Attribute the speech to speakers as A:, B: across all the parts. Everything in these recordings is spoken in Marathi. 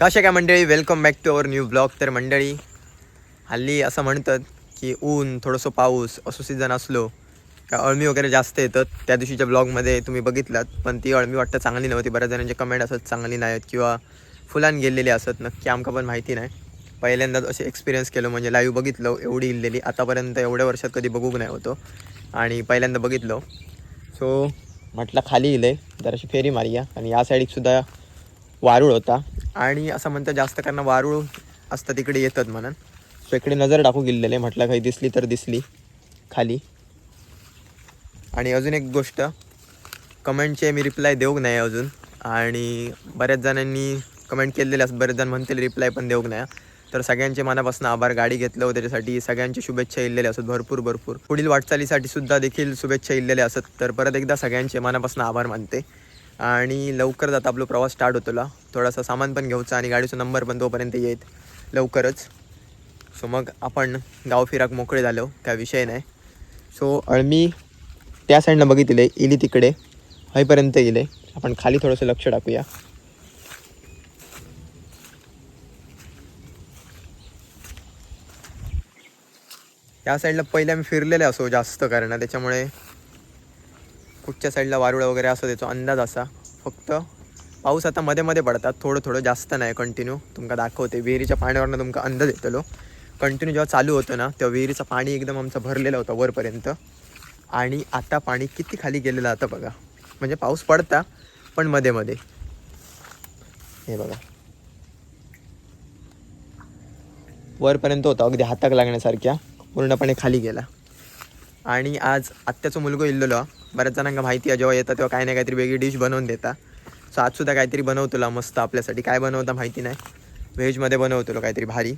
A: कशा काय मंडळी? Welcome back to our new blog तर मंडळी हल्ली असं म्हणतात की ऊन थोडंसं पाऊस असं सीझन असलो का अळमी वगैरे जास्त येतात त्या दिवशीच्या ब्लॉगमध्ये तुम्ही बघितलात पण ती अळमी वाटतं चांगली नव्हती. बऱ्याच जणांचे कमेंट असत चांगली नाहीत किंवा फुलान गेलेली असत. नक्की आमका पण माहिती नाही. पहिल्यांदाच असे एक्सपिरियन्स केलं म्हणजे लाईव्ह बघितलं एवढी इल्लेली आतापर्यंत एवढ्या वर्षात कधी बघूक नाही होतो. आणि पहिल्यांदा बघितलं. सो म्हटलं खाली इले जराशी फेरी मारूया. आणि या साईडसुद्धा वारूळ होता. आणि असं म्हणतं जास्त कारण वारूळ असतं तिकडे येतात म्हणून. सो इकडे नजर टाकू गेलेले म्हटलं काही दिसली तर दिसली खाली. आणि अजून एक गोष्ट कमेंटचे मी रिप्लाय देऊक नाही अजून? आणि बऱ्याच जणांनी कमेंट केलेले असं बरेच जण म्हणतील रिप्लाय पण देऊक नाही. तर सगळ्यांचे मनापासून आभार गाडी घेतलं होतं त्याच्यासाठी सगळ्यांची शुभेच्छा इल्लेल्या असत भरपूर भरपूर. पुढील वाटचालीसाठी सुद्धा देखील शुभेच्छा इल्लेल्या असत. तर परत एकदा सगळ्यांचे मनापासून आभार मानते. आणि लवकर जाता आपला प्रवास स्टार्ट होतोला थोडासा सामान पण घ्यायचा आणि गाडीचा नंबर पण तोपर्यंत येत लवकरच. सो मग आपण गाव फिराक मोकळे झालो. काय विषय नाही. सो अळमी त्या साईडनं बघितले इली तिकडे. हयपर्यंत गेले आपण खाली थोडंसं लक्ष टाकूया. या साईडला पहिले आम्ही फिरलेले असो जास्त कारण त्याच्यामुळे कुठच्या साईडला वारुळं वगैरे असं त्याचो अंदाज असा. फक्त पाऊस आता मध्ये मध्ये पडतात थोडं थोडं जास्त नाही कंटिन्यू तुमका दाखवते विहिरीच्या पाण्यावरनं तुमका अंदाज येतलो. कंटिन्यू जेव्हा चालू होतं ना तेव्हा विहिरीचं पाणी एकदम आमचं भरलेलं होतं वरपर्यंत. आणि आता पाणी किती खाली गेलेलं आता बघा. म्हणजे पाऊस पडता पण मध्ये मध्ये. हे बघा. वरपर्यंत होता अगदी हाताक लागण्यासारख्या. पूर्णपणे खाली गेला. आणि आज आत्याचा मुलगो इल्लेलो. बऱ्याच जणांना माहिती आहे जेव्हा येतात तेव्हा काही नाही काहीतरी वेगळी डिश बनवून देता. सो आजसुद्धा काहीतरी बनवतोला मस्त आपल्यासाठी. काय बनवता माहिती नाही. व्हेजमध्ये बनवतलो काहीतरी भारी.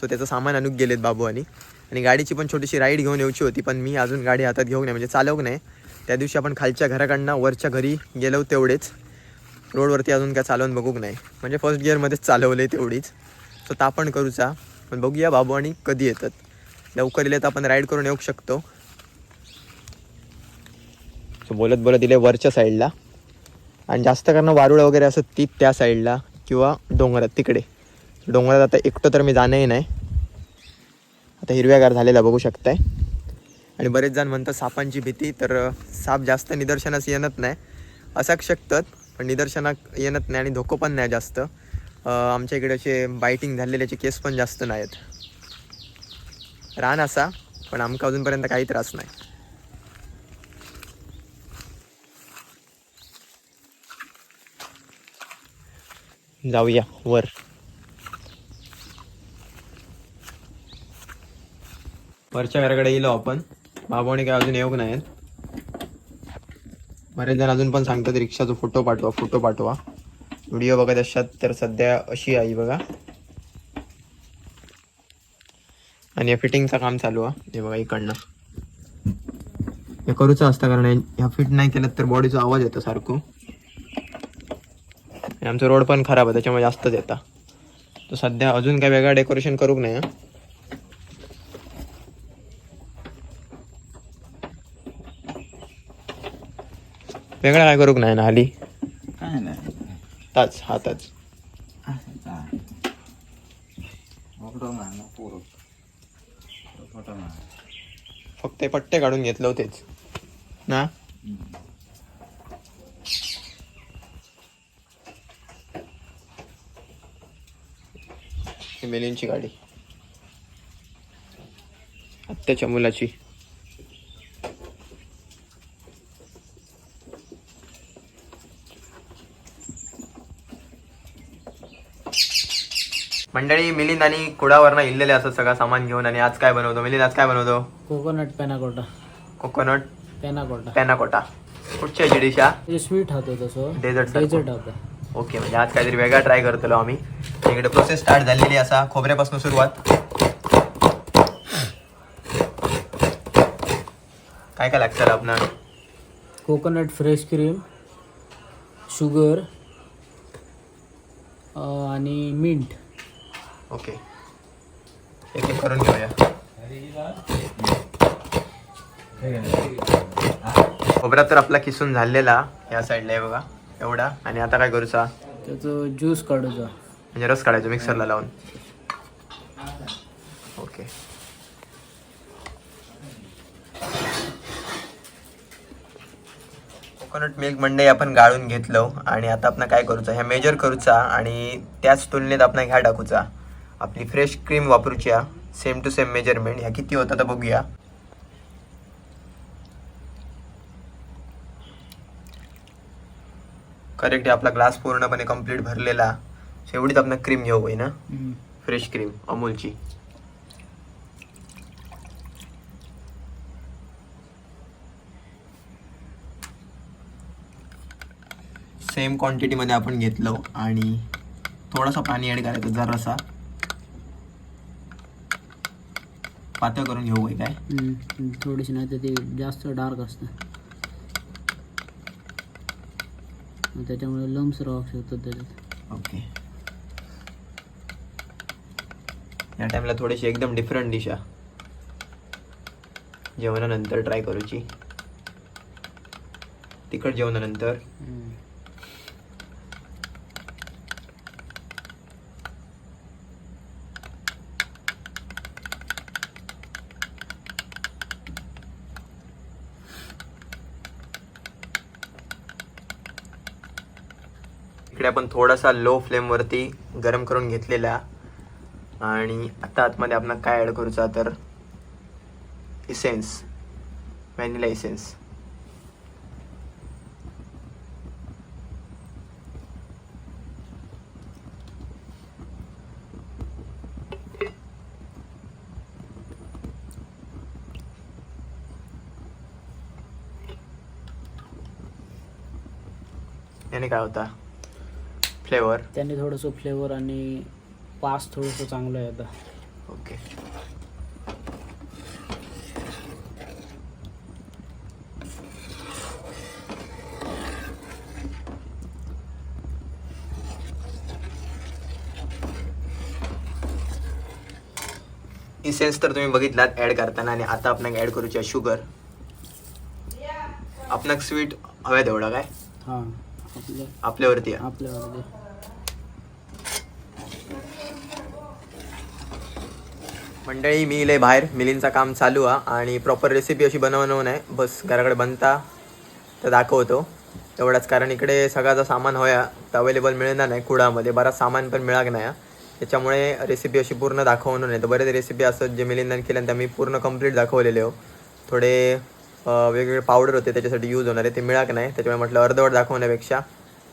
A: सो त्याचं सामान आणूक गेलेत बाबू आणि. आणि गाडीची पण छोटीशी राईड घेऊन यायची होती पण मी अजून गाडी हातात घेऊ नाही म्हणजे चालवू नाही त्या दिवशी आपण खालच्या घराकडनं वरच्या घरी गेलो तेवढेच. रोडवरती अजून काय चालवून बघूक नाही म्हणजे फर्स्ट गिअरमध्येच चालवले तेवढीच. सो ता पण करूचा. पण बघूया बाबू आणि कधी येतात. लवकर येले तर आपण राईड करून येऊ शकतो. सो बोलत बोलत इले वरच्या साईडला आणि जास्त करणं वारुळ वगैरे असं ती त्या साईडला किंवा डोंगरात तिकडे. डोंगरात आता एकटं तर मी जाणंही नाही. आता हिरव्यागार झालेला बघू शकताय. आणि बरेच जण म्हणतात सापांची भीती तर साप जास्त निदर्शनास येणत नाही. असाक शकतात पण निदर्शनात येणत नाही आणि धोको पण नाही जास्त. आमच्या इकडे असे बायटिंग झालेल्याचे केस पण जास्त नाहीत. रान असा पण आमका अजूनपर्यंत काही त्रास नाही. जाऊया वर. वरच्या घराकडे येलो आपण. बाबाने काय अजून येऊ नाहीत. बरेच जण अजून पण सांगतात रिक्षाचा फोटो पाठवा फोटो पाठवा. व्हिडिओ बघत असतात तर सध्या अशी आहे बघा. आणि या फिटिंगचं काम चालू आहे. हे बघा इकडनं. हे करूचं असतं कारण ह्या फिट नाही केलं तर बॉडीचा आवाज येतो सारखं. आमचं रोड पण खराब आहे त्याच्यामुळे जास्तच येता. तर सध्या अजून काय वेगळं डेकोरेशन करूक नाही. वेगळं काय करूक नाही ना हाली
B: काय नाही
A: ताच हाताच फक्त पट्टे काढून घेतलं होतेच ना ही मेलींची गाडी. आत्याच्या मुलाची. मंडळी मिलिंद आणि कुडावरनं इल्लेले असं सगळं सामान घेऊन आणि आज काय बनवतो? मिलिंद आज काय बनवतो?
C: Coconut panna cotta.
A: Coconut
C: panna cotta.
A: Panna cotta. कुठच्या डिश हा
C: ते स्वीट होतो तसं
A: सारखं.
C: डेझर्ट होतं
A: ओके म्हणजे आज काहीतरी वेगळा ट्राय करतलो आम्ही. इकडे प्रोसेस स्टार्ट झालेली असा खोबऱ्यापासून सुरुवात. काय काय लागतं आपणाला?
C: कोकोनट फ्रेश क्रीम शुगर आणि मिंट
A: ओके एक एक करून घेऊया. खोबरा तर आपला किसून झालेला या साईडला आहे बघा एवढा. आणि आता काय करूचा?
C: त्याचं ज्यूस काढूचा.
A: म्हणजे रस काढायचो मिक्सरला लावून. ओके. कोकोनट मिल्क मंडई आपण गाळून घेतलो आणि आता आपण काय करूचा ह्या मेजर करूचा आणि त्याच तुलनेत आपण ह्या टाकूचा. आपली फ्रेश क्रीम वापरूच्या सेम टू सेम मेजरमेंट ह्या किती होता तर बघूया. करेक्ट आपला ग्लास पूर्णपणे कंप्लीट भरलेला. एवढीच आपण क्रीम घेऊ होई ना? Fresh cream अमूलची. सेम क्वांटिटीमध्ये आपण घेतलो आणि थोडासा पाणी ॲड करायचं जरासा. पातळ करून घेऊ काय.
C: थोडीशी नाही तर ते जास्त डार्क असतं. त्याच्यामुळे लम्स राहू शकतात त्याच्यात.
A: ओके या टाइमला थोडीशी एकदम डिफरंट डिश आहे जेवणानंतर ट्राय करूची. तिखट जेवणानंतर. इकडे आपण थोडासा लो फ्लेमवरती गरम करून घेतलेला आणि आता आतमध्ये आपण काय ॲड करूचा तर इसेन्स व्हॅनिला इसेन्स याने काय होता? फ्लेवर
C: त्याने थोडंसं फ्लेवर आणि पास थोडंसं चांगलं आहे आता.
A: ओके. इसेन्स तर तुम्ही बघितलात ऍड करताना आणि आता आपण ऍड करूच्या शुगर आपणाक स्वीट हव्या तेवढा काय?
C: हां. आपल्या
A: आपल्यावरती आहे.
C: आपल्यावर
A: मंडळी मी इले बाहेर. मिलींचा काम चालू आहे आणि प्रॉपर रेसिपी अशी बनवणं नाही. बस घराकडे बनता तर दाखवतो. तेवढाच कारण इकडे सगळाचा सामान होया तर अवेलेबल मिळणार नाही कुडामध्ये. बराच सामान पण मिळाक नाही हा. त्याच्यामुळे रेसिपी अशी पूर्ण दाखवणं नाही. तर बरेच रेसिपी असत जे मिलिंदान केल्या त्या मी पूर्ण कंप्लीट दाखवलेले हो. थोडे वेगवेगळे पावडर होते त्याच्यासाठी यूज होणारे ते मिळाक नाही त्याच्यामुळे म्हटलं अर्धवट दाखवण्यापेक्षा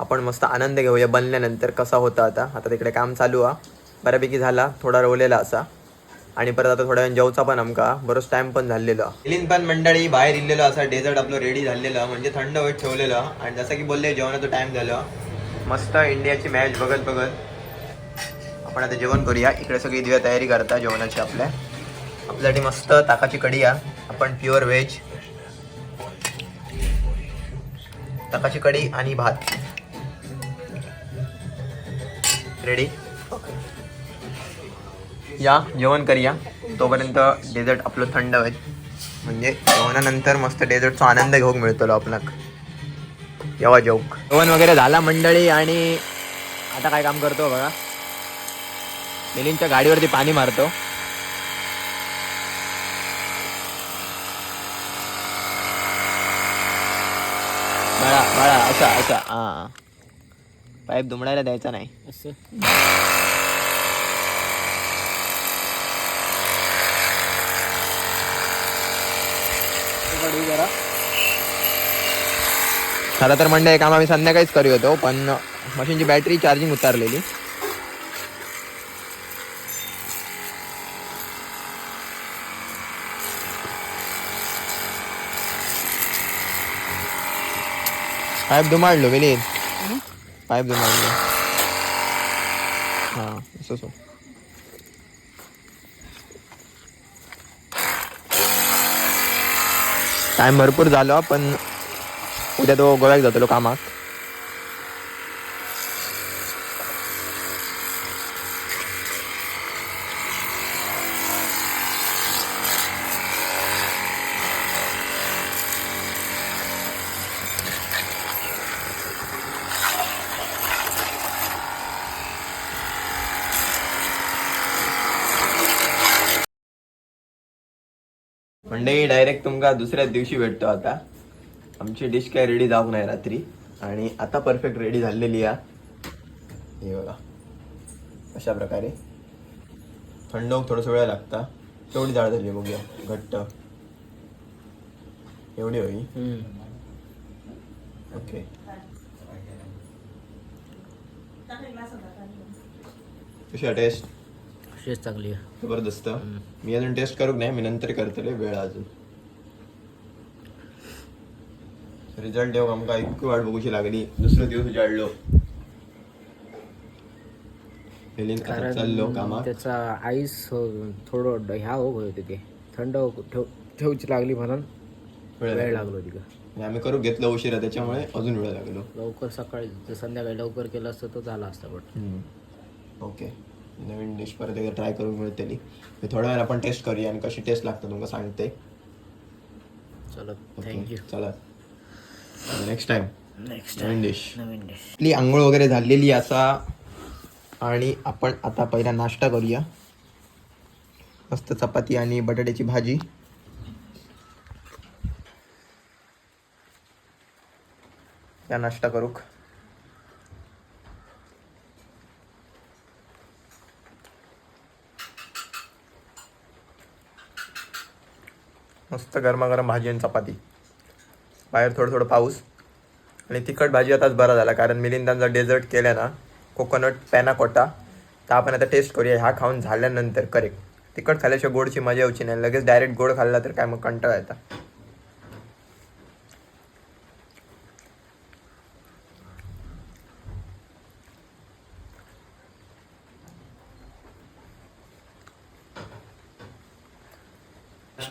A: आपण मस्त आनंद घेऊया बनल्यानंतर कसा होता आता. आता तिकडे काम चालू आहे. बऱ्यापैकी झाला थोडा रोवलेला असा. आणि परत आता थोड्या वेळ जेवचा पण आमका. बरोच टाइम पण झालेलं. मिलिंद पण मंडळी बाहेर इल्लेलो असा डेझर्ट आपलं रेडी झालेलं म्हणजे थंड होत ठेवलेलं. आणि जसं की बोलले जेवणाचं टाइम झालं. मस्त इंडियाची मॅच बघत बघत. आपण आता जेवण करूया. इकडे सगळी दिव्या तयारी करता जेवणाची आपल्या. आपल्यासाठी मस्त ताकाची कढी या आपण प्युअर व्हेज ताकाची कढी आणि भात. रेडी या जेवण करूया. तोपर्यंत डेझर्ट आपलं थंड होईल. म्हणजे जेवणानंतर मस्त डेझर्टचा आनंद घेऊक मिळतो आपणाक. जेव्हा जेव जेवण वगैरे झाला मंडळी आणि आता काय काम करतो बघा. मिलिंदच्या गाडीवरती पाणी मारतो. बाळा बाळा असा असा हा. पाईप दुमडायला द्यायचा नाही.
C: असं? जरा.
A: खरं तर म्हणजे हे काम आम्ही संध्याकाळीच करू होतो पण मशीनची बॅटरी चार्जिंग उतारलेली. पाईप दुमाडलो मिलिंद पाईप दुमाडलो. हां असं. असं टाइम भरपूर झालो पण उद्या तो गोव्याक जातलो कामाक मंडळी डायरेक्ट तुमका दुसऱ्याच दिवशी भेटतो आता. आमची डिश काय रेडी जाऊ नाही रात्री. आणि आता परफेक्ट रेडी झालेली आहे. हे बघा. अशा प्रकारे. थंड थोडंसं वेळ लागता. तेवढी जाळ झाली बघूया. घट्ट. एवढी होई ओके कशी टेस्ट
C: अशीच चांगली आहे.
A: जबरदस्त. मी अजून टेस्ट करूक नाही मी नंतर करतले वेळ अजून. रिझल्ट येऊ आमका इतकी वाट बघूशी लागली. दुसरे दिवस उजाडलो. आता चाललो कामात.
C: त्याचा आईस थोडं ह्या हो होते ते थंड ठेव ठेवची लागली म्हणून
A: वेळ
C: वेळ
A: लागला. आणि आम्ही करू घेतलं उशिरा त्याच्यामुळे अजून वेळ लागलो.
C: लवकर सकाळी संध्याकाळी लवकर केलं असतं तर झाला असता बट
A: ओके नवीन डिश परत एकदा ट्राय करून मिळतली मी थोड्या वेळाने आपण टेस्ट करूया आणि कशी टेस्ट लागतं तुमका सांगते.
C: चलो थँक्यू
A: चला. नेक्स्ट टाइम
C: नेक्स्ट
A: नवीन डिश
C: नवीन डिश
A: आपली आंघोळ वगैरे झालेली असा आणि आपण आता पहिला नाश्ता करूया. मस्त चपाती आणि बटाट्याची भाजी. या नाश्ता करूक. मस्त गरमागरम भाजी आणि चपाती. बाहेर थोडं थोडं पाऊस. आणि तिखट भाजी आताच बरा झाला कारण मिलिंदांचा डेझर्ट केला ना कोकोनट पॅनाकोटा तर आपण आता टेस्ट करूया. ह्या खाऊन झाल्यानंतर करेक्ट तिखट खाल्याशिवाय गोडची मजा येऊची नाही. लगेच डायरेक्ट गोड खाल्ला तर काय मग कंटाळा येता.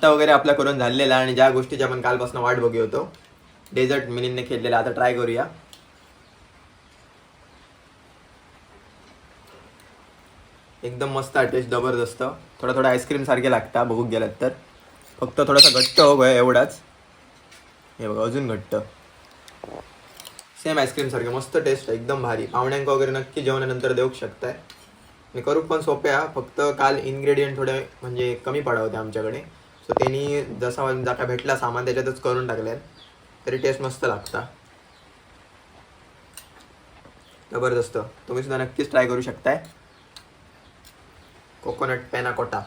A: नाश्ता वगैरे आपला करून झालेला आणि ज्या गोष्टीची आपण कालपासून वाट बघू होतो. डेझर्ट मिलिंदने खेळलेला आता ट्राय करूया. एकदम मस्त टेस्ट जबरदस्त. थोडा थोडा आईस्क्रीम सारखे लागता बघू गेलात तर. फक्त थोडासा घट्ट हो गया एवढाच. हे बघा अजून घट्ट. सेम आईस्क्रीम सारखे मस्त टेस्ट आहे एकदम भारी. पाहुण्यांका वगैरे नक्की जेवणानंतर देऊ शकताय. आणि करू पण सोपे आहे फक्त काल इन्ग्रेडियंट थोडे म्हणजे कमी पडा होते आमच्याकडे. सो त्यांनी जसा जाका भेटला सामान त्याच्यातच करून टाकल्यात तरी टेस्ट मस्त लागता. जबरदस्त. तुम्ही सुद्धा नक्कीच ट्राय करू शकताय. कोकोनट पॅनाकोटा